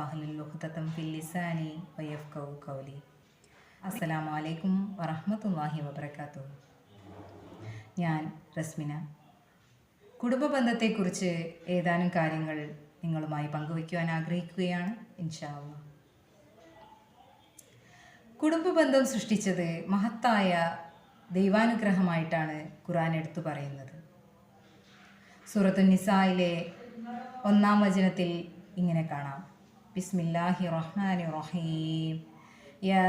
വഹ്ലുൽ ഉഖ്ദതം ഫിൽ ലിസാനി വയഫ്ഖഹു ഖൗലി. അസ്സലാമു അലൈക്കും വറഹ്മത്തുള്ളാഹി വബറകാതുഹു. ഞാൻ റസ്മിന. കുടുംബ ബന്ധത്തെക്കുറിച്ച് ഏതാനും കാര്യങ്ങൾ നിങ്ങളുമായി പങ്കുവയ്ക്കുവാൻ ആഗ്രഹിക്കുകയാണ് ഇൻഷാ അല്ലാ കുടുംബ ബന്ധം സൃഷ്ടിച്ചത് മഹത്തായ ദൈവാനുഗ്രഹമായിട്ടാണ് ഖുറാൻ എടുത്തു പറയുന്നത്. സൂറത്തു നിസായിലെ ഒന്നാം വചനത്തിൽ ഇങ്ങനെ കാണാം. ബിസ്മില്ലാഹി റഹ്മാനി റഹീം യാ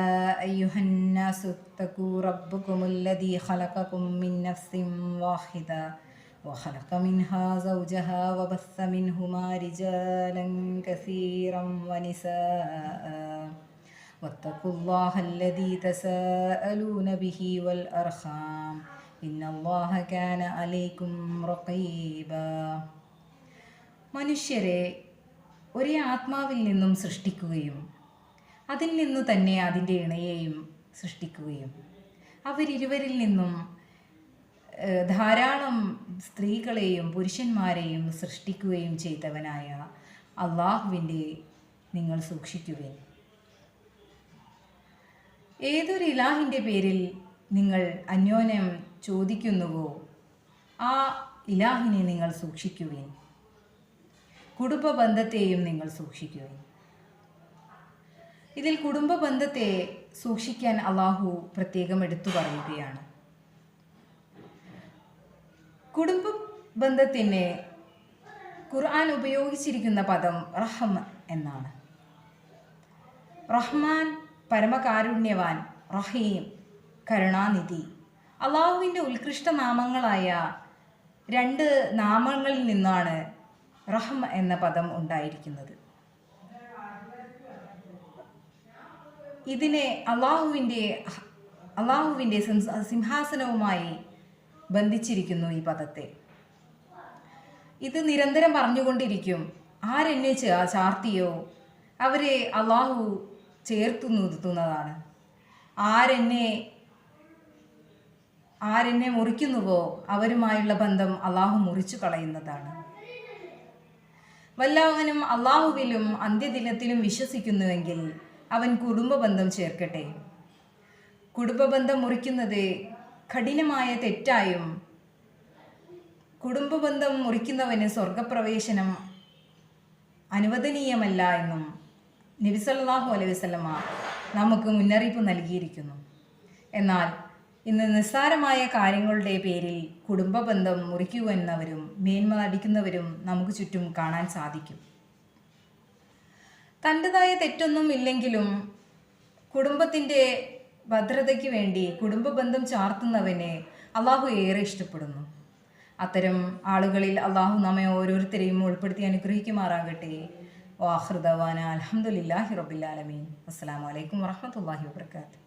അയ്യുഹന്നാസു തഖൂ റബ്ബുകുമുല്ലദീ ഖലഖകും മിൻ നഫ്സിൻ വാഹിദ وخلق منها زوجها وبث منهما رجالا كثيرا ونساء واتقوا الله الذي تساءلون به والأرحام إن الله كان عليكم رقيبا മനുഷ്യരെ ഒരേ ആത്മാവിൽ നിന്നും സൃഷ്ടിക്കുകയും അതിൽ നിന്നു തന്നെ അതിന്റെ ഇണയെയും സൃഷ്ടിക്കുകയും അവരിരുവരിൽ നിന്നും ധാരാളം സ്ത്രീകളെയും പുരുഷന്മാരെയും സൃഷ്ടിക്കുകയും ചെയ്തവനായ അള്ളാഹുവിന്റെ നിങ്ങൾ സൂക്ഷിക്കുകയും ഏതൊരു ഇലാഹിന്റെ പേരിൽ നിങ്ങൾ അന്യോന്യം ചോദിക്കുന്നുവോ ആ ഇലാഹിനെ നിങ്ങൾ സൂക്ഷിക്കുവിൻ. കുടുംബ ബന്ധത്തെയും നിങ്ങൾ സൂക്ഷിക്കുക ഇതിൽ കുടുംബ ബന്ധത്തെ സൂക്ഷിക്കാൻ അള്ളാഹു പ്രത്യേകം എടുത്തു പറയുകയാണ്. കുടുംബ ബന്ധത്തിന് ഖുർആൻ ഉപയോഗിച്ചിരിക്കുന്ന പദം റഹ്മ എന്നാണ്. റഹ്മാൻ പരമകാരുണ്യവാൻ റഹീം കരുണാനിധി. അള്ളാഹുവിന്റെ ഉത്കൃഷ്ട നാമങ്ങളായ രണ്ട് നാമങ്ങളിൽ നിന്നാണ് റഹ്മ എന്ന പദം ഉണ്ടായിരിക്കുന്നത്. ഇതിനെ അള്ളാഹുവിന്റെ അള്ളാഹുവിന്റെ സിംഹാസനവുമായി ബന്ധിച്ചിരിക്കുന്നു ഈ പദത്തെ. ഇത് നിരന്തരം പറഞ്ഞുകൊണ്ടിരിക്കും. ആരെന്നെ ചാർത്തിയോ? അവരെ അള്ളാഹു ചേർത്തു നിർത്തുന്നതാണ്. ആരെന്നെ ആരെന്നെ മുറിക്കുന്നുവോ? അവരുമായുള്ള ബന്ധം അള്ളാഹു മുറിച്ചു കളയുന്നതാണ്. വല്ലവനും അള്ളാഹുവിലും അന്ത്യദിനത്തിലും വിശ്വസിക്കുന്നുവെങ്കിൽ അവൻ കുടുംബ ബന്ധം ചേർക്കട്ടെ. കുടുംബ ബന്ധം മുറിക്കുന്നത് കഠിനമായ തെറ്റായും കുടുംബ ബന്ധം മുറിക്കുന്നവന് സ്വർഗപ്രവേശനം അനുവദനീയമല്ല എന്നും നബിസല്ലാഹു അലൈഹി വസല്ലമ നമുക്ക് മുന്നറിയിപ്പ് നൽകിയിരിക്കുന്നു. എന്നാൽ ഇന്ന് നിസ്സാരമായ കാര്യങ്ങളുടെ പേരിൽ കുടുംബ ബന്ധം മുറിക്കുവെന്നവരും മേന്മ നടിക്കുന്നവരും നമുക്ക് ചുറ്റും കാണാൻ സാധിക്കും. തന്റെതായ തെറ്റൊന്നും ഇല്ലെങ്കിലും കുടുംബത്തിന്റെ ഭദ്രതയ്ക്ക് വേണ്ടി കുടുംബ ബന്ധം ചാർത്തുന്നവനെ അള്ളാഹു ഏറെ ഇഷ്ടപ്പെടുന്നു. അത്തരം ആളുകളിൽ അള്ളാഹു നമ്മെ ഓരോരുത്തരെയും ഉൾപ്പെടുത്തി അനുഗ്രഹിക്കുമാറാകട്ടെ. വാഹൃദവാന അലഹമുല്ലാഹി റബിലാലമീൻ അസ്സാം വലൈക്കും വാഹമത്തല്ലാഹി വാബർക്കാത്തു